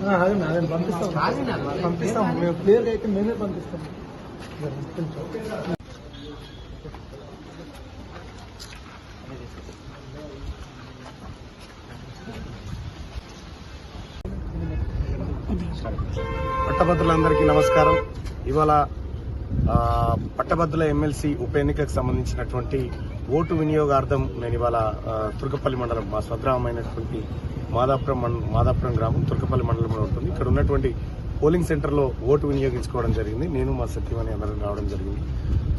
అదే పంపిస్తాం. పంపిస్తాం. మేము క్లియర్గా అయితే మేమే పంపిస్తాం. పట్టభద్రులందరికీ నమస్కారం. ఇవాళ ఆ, పట్టభద్రుల ఎమ్మెల్సీ ఉప ఎన్నికకు సంబంధించినటువంటి ఓటు వినియోగార్థం నేను ఇవాళ ఆ, తుర్కపల్లి మండలం మా స్వగ్రామమైనటువంటి మాదాపురం మాదాపురం గ్రామం తుర్కపల్లి మండలంలో ఉంటుంది. ఇక్కడ ఉన్నటువంటి పోలింగ్ సెంటర్లో ఓటు వినియోగించుకోవడం జరిగింది. నేను మా సత్యమని అందరం రావడం జరిగింది.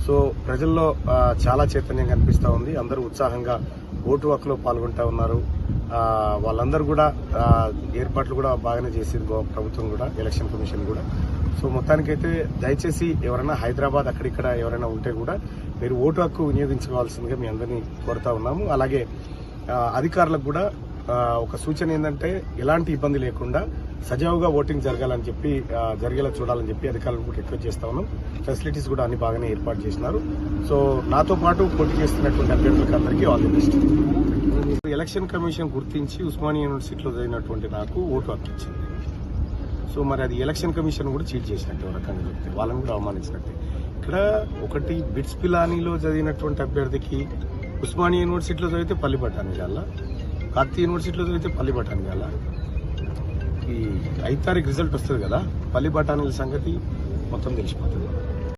సో ప్రజల్లో చాలా చైతన్యం కనిపిస్తూ ఉంది. అందరూ ఉత్సాహంగా ఓటు హక్కులో పాల్గొంటూ ఉన్నారు. వాళ్ళందరూ కూడా ఏర్పాట్లు కూడా బాగానే చేసింది ప్రభుత్వం కూడా ఎలక్షన్ కమిషన్ కూడా. సో మొత్తానికైతే దయచేసి ఎవరైనా హైదరాబాద్ అక్కడిక్కడ ఎవరైనా ఉంటే కూడా మీరు ఓటు హక్కు వినియోగించుకోవాల్సిందిగా మీ అందరినీ కోరుతా ఉన్నాము. అలాగే అధికారులకు కూడా ఒక సూచన ఏంటంటే ఎలాంటి ఇబ్బంది లేకుండా సజావుగా ఓటింగ్ జరగాలని చెప్పి జరిగేలా చూడాలని చెప్పి అధికారులను కూడా రిక్వెస్ట్ చేస్తా ఉన్నాం. ఫెసిలిటీస్ కూడా అన్ని బాగానే ఏర్పాటు చేసినారు. సో నాతో పాటు పోటీ చేస్తున్నటువంటి అభ్యర్థులకు అందరికీ all the best. Election commission గుర్తించి ఉస్మానియా యూనివర్సిటీలో జరిగినటువంటి నాకు ఓటు హక్కు ఇచ్చింది. సో మరి అది ఎలక్షన్ కమిషన్ కూడా చీట్ చేసినట్టు రకంగా చెప్తే వాళ్ళని కూడా అవమానించినట్టే. ఇక్కడ ఒకటి బిట్స్ పిలానీలో చదివినటువంటి అభ్యర్థికి ఉస్మానియా యూనివర్సిటీలో చదివితే పల్లిపట్టాను పట్టాను కత్తి యూనివర్సిటీలో చదివితే పల్లి పట్టాను అలా ఈ ఐదు తారీఖు రిజల్ట్ వస్తుంది కదా పల్లి బఠానీల సంగతి మొత్తం తెలిసిపోతుంది.